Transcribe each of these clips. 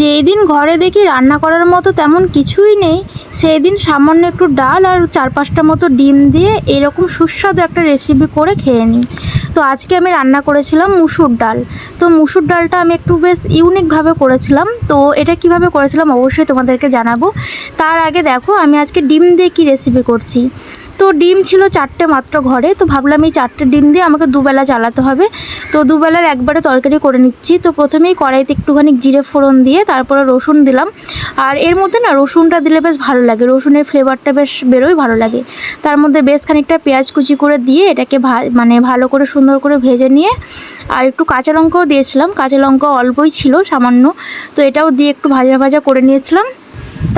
যেই দিন ঘরে দেখি রান্না করার মতো তেমন কিছুই নেই সেই দিন সামান্য একটু ডাল আর চার পাঁচটা মতো ডিম দিয়ে এরকম সুস্বাদু একটা রেসিপি করে খেয়ে নিই। তো আজকে আমি রান্না করেছিলাম মুসুর ডাল। তো মুসুর ডালটা আমি একটু বেশ ইউনিকভাবে করেছিলাম। তো এটা কীভাবে করেছিলাম অবশ্যই তোমাদেরকে জানাব। তার আগে দেখো আমি আজকে ডিম দিয়ে কী রেসিপি করছি। তো ডিম ছিল চারটে মাত্র ঘরে, তো ভাবলাম এই চারটে ডিম দিয়ে আমাকে দুবেলা চালাতে হবে। তো দুবেলার একবারে তরকারি করে নিচ্ছি। তো প্রথমেই কড়াইতে একটুখানি জিরে ফোড়ন দিয়ে তারপরে রসুন দিলাম। আর এর মধ্যে না রসুনটা দিলে বেশ ভালো লাগে, রসুনের ফ্লেভারটা বেশ বেরোয় ভালো লাগে। তার মধ্যে বেশ খানিকটা পেঁয়াজ কুচি করে দিয়ে এটাকে মানে ভালো করে সুন্দর করে ভেজে নিয়ে আর একটু কাঁচা লঙ্কাও দিয়েছিলাম। কাঁচা লঙ্কা অল্পই ছিল সামান্য, তো এটাও দিয়ে একটু ভাজা ভাজা করে নিয়েছিলাম।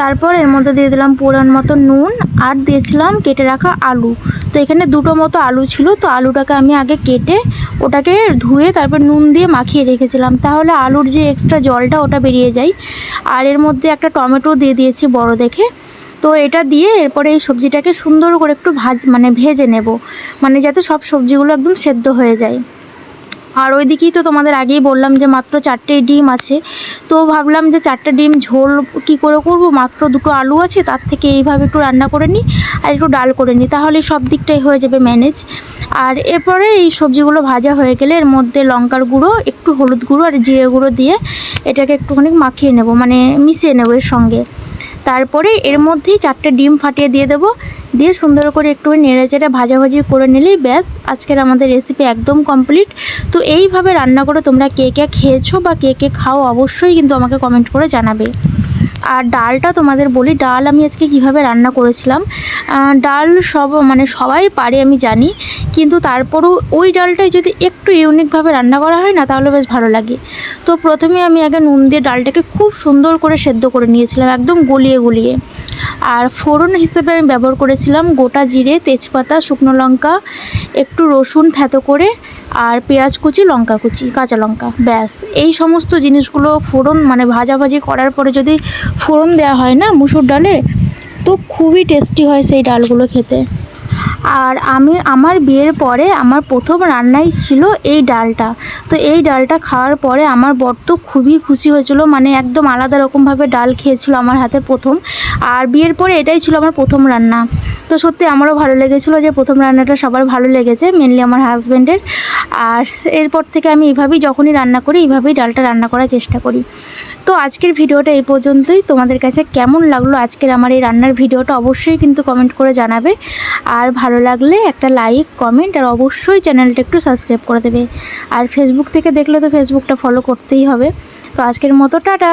তারপর এর মধ্যে দিয়ে দিলাম পরিমাণ মতো নুন আর দিয়েছিলাম কেটে রাখা আলু। তো এখানে দুটো মতো আলু ছিল, তো আলুটাকে আমি আগে কেটে ওটাকে ধুয়ে তারপর নুন দিয়ে মাখিয়ে রেখেছিলাম। তাহলে আলুর যে এক্সট্রা জলটা ওটা বেরিয়ে যায়। আর এর মধ্যে একটা টমেটো দিয়ে দিয়েছি বড় দেখে। তো এটা দিয়ে এরপরে এই সবজিটাকে সুন্দর করে একটু ভাজ মানে ভেজে নেব। মানে যাতে সব সবজিগুলো একদম সেদ্ধ হয়ে যায়। আর ওইদিকেই তো তোমাদের আগেই বললাম যে মাত্র চারটে ডিম আছে। তো ভাবলাম যে চারটে ডিম ঝোল কি করে করব? মাত্র দুটো আলু আছে, তার থেকে এইভাবে একটু রান্না করে নিই আর একটু ডাল করে নিই। তাহলে সব দিকটাই হয়ে যাবে ম্যানেজ আর এরপরে এই সবজিগুলো ভাজা হয়ে গেলে এর মধ্যে লঙ্কার গুঁড়ো, একটু হলুদ গুঁড়ো আর জিরে গুঁড়ো দিয়ে এটাকে একটুখানি মাখিয়ে নেব মানে মিশিয়ে নেব এর সঙ্গে। তারপরে এর মধ্যেই চারটে ডিম ফাটিয়ে দিয়ে দেবো। দিয়ে সুন্দর করে একটু নেড়ে চেড়ে ভাজাভাজি করে নিলেই ব্যাস, আজকের আমাদের রেসিপি একদম কমপ্লিট তো এইভাবে রান্না করে তোমরা কে কে খেয়েছো বা কে কে খাও অবশ্যই কিন্তু আমাকে কমেন্ট করে জানাবে। আর ডালটা তোমাদের বলি, ডাল আমি আজকে কীভাবে রান্না করেছিলাম ডাল সব মানে সবাই পারে আমি জানি, কিন্তু তারপরও ওই ডালটাই যদি একটু ইউনিকভাবে রান্না করা হয় না, তাহলে বেশ ভালো লাগে। তো প্রথমে আমি আগে নুন দিয়ে ডালটাকে খুব সুন্দর করে সেদ্ধ করে নিয়েছিলাম, একদম গলিয়ে গলিয়ে। আর ফোড়ন হিসেবে আমি ব্যবহার করেছিলাম গোটা জিরে, তেজপাতা, শুকনো লঙ্কা, একটু রসুন থেতো করে আর পেঁয়াজ কুচি, লঙ্কা কুচি, কাঁচা লঙ্কা, ব্যাস। এই সমস্ত জিনিসগুলো ফোড়ন মানে ভাজাভাজি করার পরে যদি ফোড়ন দেওয়া হয় না মুসুর ডালে, তো খুবই টেস্টি হয় সেই ডালগুলো খেতে। আর আমি, আমার বিয়ের পরে আমার প্রথম রান্নাই ছিল এই ডালটা। তো এই ডালটা খাওয়ার পরে আমার বর তো খুবই খুশি হয়েছিল মানে একদম আলাদা রকমভাবে ডাল খেয়েছিল আমার হাতে প্রথম। আর বিয়ের পরে এটাই ছিল আমার প্রথম রান্না। তো সত্যি আমারও ভালো লেগেছিলো যে প্রথম রান্নাটা সবার ভালো লেগেছে মেনলি আমার হাজব্যান্ডের আর এরপর থেকে আমি এইভাবেই যখনই রান্না করি, এইভাবেই ডালটা রান্না করার চেষ্টা করি। তো আজকের ভিডিওটা এই পর্যন্তই। তোমাদের কাছে কেমন লাগল আজকের আমার এই রান্নার ভিডিওটা অবশ্যই কিন্তু কমেন্ট করে জানাবে। আর ভালো লাগলে একটা লাইক কমেন্ট আর অবশ্যই চ্যানেলটা একটু সাবস্ক্রাইব করে দেবে। আর ফেসবুক থেকে দেখলে তো ফেসবুকটা ফলো করতেই হবে। তো আজকের মতো, টাটা!